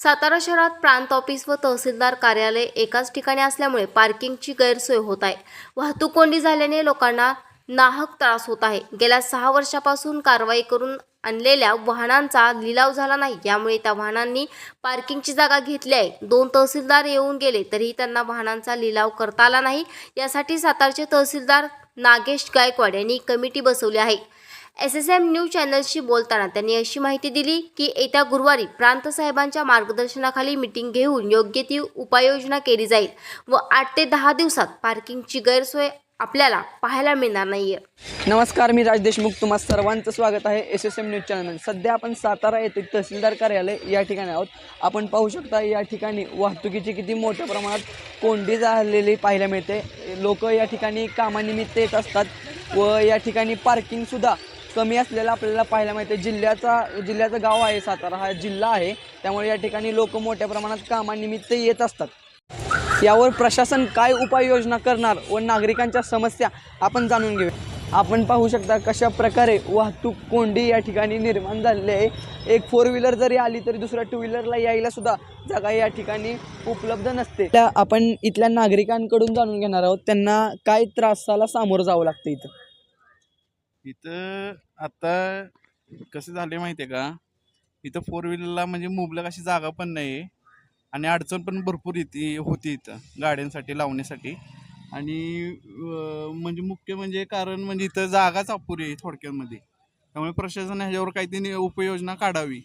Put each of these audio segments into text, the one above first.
सातारा शहरात प्रांत ऑफिस व तहसीलदार कार्यालय एकाच ठिकाणी असल्यामुळे पार्किंगची गैरसोय होत आहे. वाहतूक कोंडी झाल्याने लोकांना नाहक त्रास होत आहे. गेल्या सहा वर्षापासून कारवाई करून आणलेल्या वाहनांचा लिलाव झाला नाही. यामुळे त्या वाहनांनी पार्किंगची जागा घेतली आहे. दोन तहसीलदार येऊन गेले तरीही त्यांना वाहनांचा लिलाव करता आला नाही. यासाठी सातारचे तहसीलदार नागेश गायकवाड यांनी कमिटी बसवली आहे. एस एस एम न्यूज चॅनलशी बोलताना त्यांनी अशी माहिती दिली की येत्या गुरुवारी प्रांत साहेबांच्या मार्गदर्शनाखाली मिटिंग घेऊन योग्य ती उपाययोजना केली जाईल व आठ ते दहा दिवसात पार्किंगची गैरसोय आपल्याला पाहायला मिळणार नाहीये. नमस्कार मी राज देशमुख. तुम्हा सर्वांचं स्वागत आहे एस एस एम न्यूज चॅनलमध्ये. सध्या आपण सातारा येथे तहसीलदार कार्यालय या ठिकाणी आहोत. आपण पाहू शकता या ठिकाणी वाहतुकीची किती मोठ्या प्रमाणात कोंडी झालेली पाहायला मिळते. लोक या ठिकाणी कामानिमित्त येत असतात व या ठिकाणी पार्किंगसुद्धा कमी असलेलं आपल्याला पाहायला मिळते जिल्ह्याचा जिल्ह्याचं गाव आहे सातारा. हा जिल्हा आहे. त्यामुळे या ठिकाणी लोक मोठ्या प्रमाणात कामानिमित्त येत असतात. यावर प्रशासन काय उपाययोजना करणार व नागरिकांच्या समस्या आपण जाणून घेऊया. आपण पाहू शकता कशा प्रकारे वाहतूक कोंडी या ठिकाणी निर्माण झालेली आहे. एक फोर व्हीलर जरी आली तरी दुसऱ्या टू व्हीलरला यायला सुद्धा जागा या ठिकाणी उपलब्ध नसते. त्या आपण इथल्या नागरिकांकडून जाणून घेणार आहोत. त्यांना काय त्रासाला सामोरं जावं लागतं इथं? इथं आता कसं झाले माहिती आहे का? इथं फोर व्हीलरला म्हणजे मुबलक अशी जागा पण नाही आणि अडचण पण भरपूर येते होती इथं गाड्यांसाठी लावण्यासाठी. आणि म्हणजे मुख्य म्हणजे कारण म्हणजे इथं जागाच अपुरी आहे थोडक्यामध्ये. त्यामुळे प्रशासन ह्याच्यावर काहीतरी उपयोजना काढावी.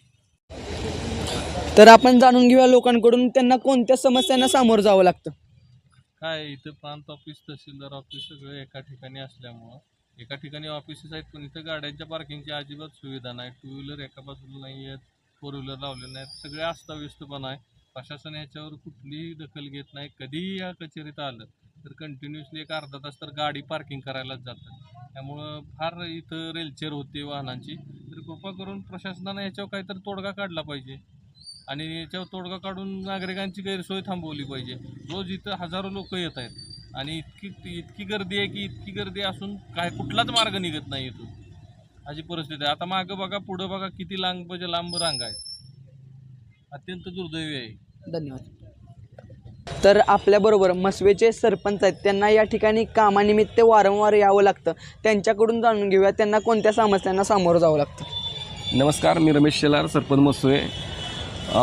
तर आपण जाणून घेऊया लोकांकडून त्यांना कोणत्या समस्यांना सामोरं जावं लागतं? काय इथं प्रांत ऑफिस तहसीलदार ऑफिस सगळं एका ठिकाणी असल्यामुळं. एका ठिकाणी ऑफिसेस आहेत पण इथं गाड्यांच्या पार्किंगची अजिबात सुविधा नाही. टू व्हीलर एका बाजूला नाही आहेत फोर व्हीलर लावले नाहीत. सगळे अस्ताव्यस्तपणा आहे. प्रशासन ह्याच्यावर कुठलीही दखल घेत नाही. कधीही या कचेरीत आलं तर कंटिन्युअसली एक अर्धा तास तर गाडी पार्किंग करायलाच जातात त्यामुळं फार इथं रेलचेर होते वाहनांची. तर कृपा करून प्रशासनानं याच्यावर काहीतरी तोडगा काढला पाहिजे. आणि याच्यावर तोडगा काढून नागरिकांची गैरसोय थांबवली पाहिजे. रोज इथं हजारो लोक येत आहेत. आणि इतकी इतकी गर्दी आहे की इतकी गर्दी असून काय कुठलाच मार्ग निघत नाही इथून. अशी परिस्थिती आहे. आता मागं बघा पुढं बघा किती लांब म्हणजे लांब रांग आहे. अत्यंत दुर्दैवी आहे. धन्यवाद. तर आपल्याबरोबर मसवेचे सरपंच आहेत. त्यांना या ठिकाणी कामानिमित्त वारंवार यावं लागतं. त्यांच्याकडून जाणून घेऊया त्यांना कोणत्या समस्यांना सामोरं जावं लागतं? नमस्कार मी रमेश शेलार सरपंच मसुळे अ,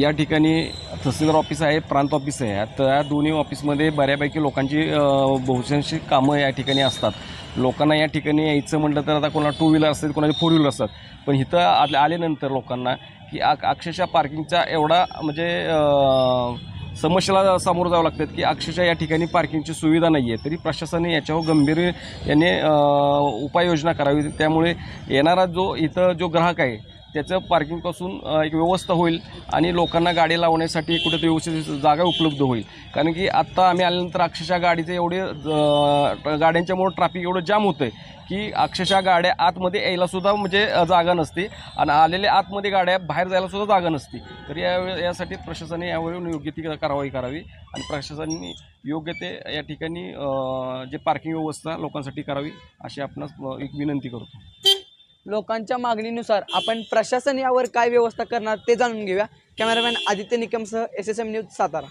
या ठिकाणी तहसीलदार ऑफिस आहे प्रांत ऑफिस आहे. तर या दोन्ही ऑफिसमध्ये बऱ्यापैकी लोकांची अ, बहुतांशी कामं या ठिकाणी असतात. लोकांना या ठिकाणी यायचं म्हटलं तर आता कोणाला टू व्हीलर असतात कोणाचे फोर व्हीलर असतात. पण इथं आले आल्यानंतर लोकांना की आ अक्षरशः पार्किंगचा एवढा म्हणजे समस्येला सामोरं जावं लागतात की अक्षरशः या ठिकाणी पार्किंगची सुविधा नाही आहे तरी प्रशासनाने याच्यावर गंभीर याने उपाययोजना करावी. त्यामुळे येणारा जो इथं जो ग्राहक आहे त्याचं पार्किंगपासून एक व्यवस्था होईल आणि लोकांना गाडी लावण्यासाठी कुठेतरी व्यवस्थित जागा उपलब्ध होईल. कारण की आत्ता आम्ही आल्यानंतर अक्षरशः गाडीचे एवढे गाड्यांच्यामुळं ट्रॅफिक एवढं जाम होतं आहे की अक्षरशः गाड्या आतमध्ये यायलासुद्धा म्हणजे जागा नसते आणि आलेल्या आतमध्ये गाड्या बाहेर जायलासुद्धा जागा नसते. तर या यासाठी प्रशासनाने यावर योग्य ती कारवाई करावी आणि प्रशासनाने योग्य ते या ठिकाणी जे पार्किंग व्यवस्था लोकांसाठी करावी अशी आपणास एक विनंती करतो. लोकांच्या मागणीनुसार आपण प्रशासन यावर काय व्यवस्था करणार ते जाणून घेऊया. Cameraman Aditya निकमसह S S M news Satara.